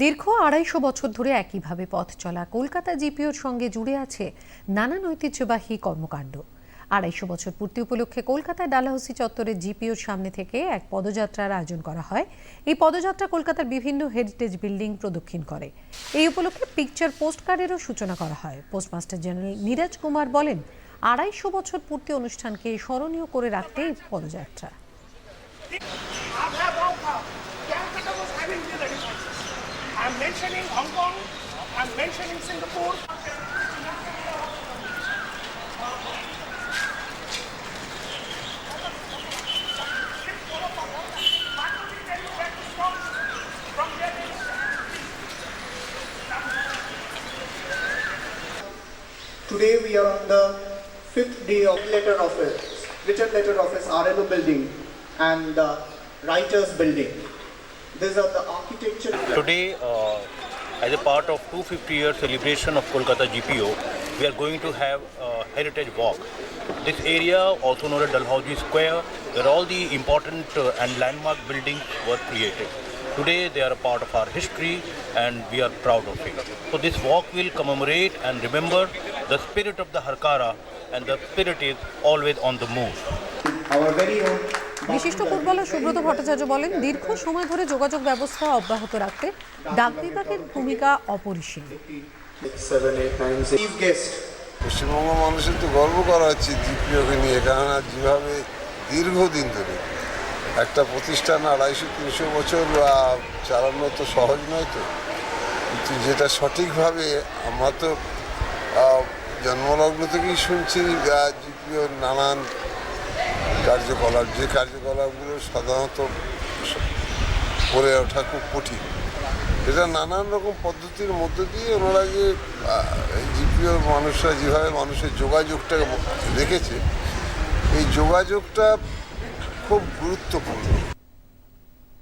দীর্ঘ আড়াইশো বছর ধরে একইভাবে পথ চলা কলকাতা জিপিওর সঙ্গে জুড়ে আছে নানান ঐতিহ্যবাহী কর্মকাণ্ড। আড়াইশো বছর পূর্তি উপলক্ষে কলকাতায় ডালাহসি চত্বরের জিপিওর সামনে থেকে এক পদযাত্রার আয়োজন করা হয়। এই পদযাত্রা কলকাতার বিভিন্ন হেরিটেজ বিল্ডিং প্রদক্ষিণ করে। এই উপলক্ষে পিকচার পোস্টকার্ডেরও সূচনা করা হয়। পোস্টমাস্টার জেনারেল নীরজ কুমার বলেন, আড়াইশো বছর পূর্তি অনুষ্ঠানকে স্মরণীয় করে রাখতে এই পদযাত্রা। I'm mentioning Hong Kong, I'm mentioning Singapore. Today we are on the fifth day of letter office, written letter office RLO building and the writers building. These are the architecture. Today, uh, as a part of 250 year celebration of Kolkata GPO, we are going to have a heritage walk. This area, also known as Dalhousie Square, where all the important uh, and landmark buildings were created. Today, they are a part of our history, and we are proud of it. So, this walk will commemorate and remember the spirit of the Harkara, and the spirit is always on the move. Our very own বিশিষ্ট footballer Subrata Bhattacharya বলেন দীর্ঘ সময় ধরে যোগাযোগ ব্যবস্থা অব্যাহত রাখতে ডাক বিভাগের ভূমিকা অপরিসীম. পশ্চিমবঙ্গ মানুষের তো গর্ব করা হচ্ছে জিপিওকে নিয়ে কেননা যেভাবে দীর্ঘদিন ধরে একটা প্রতিষ্ঠান আড়াইশো তিনশো বছর চালানো তো সহজ নয় তো কিন্তু যেটা সঠিকভাবে আমরা তো জন্মলগ্ন থেকেই শুনছি জিপিওর নানান কার্যকলাপ, যে কার্যকলাপগুলো সাধারণত করে ওঠা খুব কঠিন। এটা নানান রকম পদ্ধতির মধ্য দিয়ে ওনারা যে জিপিওর মানুষরা যেভাবে মানুষের যোগাযোগটা রেখেছে, এই যোগাযোগটা খুব গুরুত্বপূর্ণ।